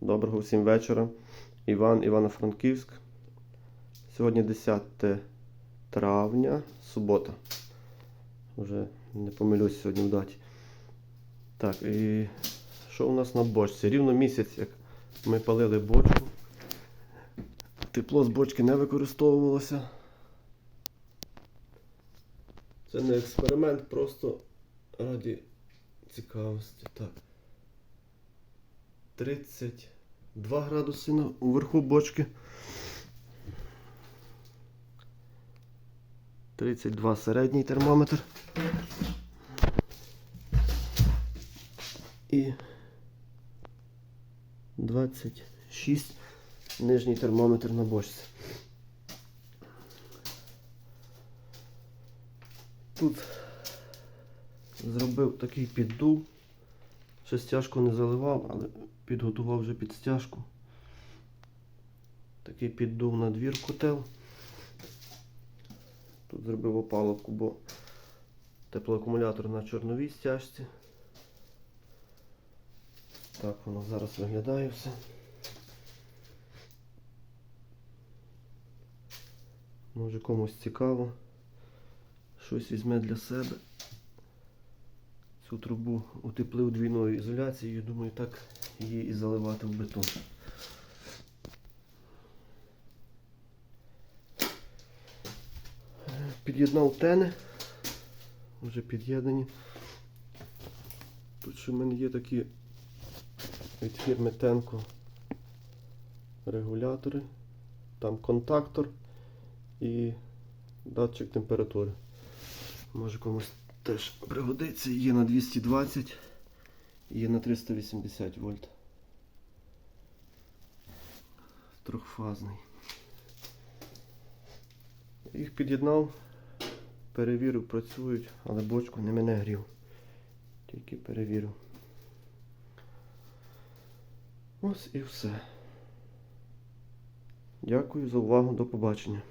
Доброго всім вечора. Іван Івано-Франківськ. Сьогодні 10 травня, субота. Вже не помилюсь сьогодні в даті. Так, і що у нас на бочці? Рівно місяць, як ми палили бочку. Тепло з бочки не використовувалося. Це не експеримент, просто раді цікавості. Так. 32 градуси на уверху бочки. 32 середній термометр. І 26 нижній термометр на бочці. Тут зробив такий піддув. Ще стяжку не заливав, але підготував вже під стяжку. Такий піддув на двір котел. Тут зробив опалубку, бо теплоакумулятор на чорновій стяжці. Так воно зараз виглядає все. Може комусь цікаво. Щось візьме для себе. Цю трубу утеплив двійною ізоляцією, думаю, так її і заливати в бетон. Під'єднав тени, вже під'єднані. Тут ще в мене є такі від фірми Tenko регулятори, там контактор і датчик температури. Може комусь теж пригодиться. Є на 220, є на 380 вольт. Трьохфазний. Їх під'єднав, перевірив, працюють, але бочку не мене грів. Тільки перевірив. Ось і все. Дякую за увагу. До побачення.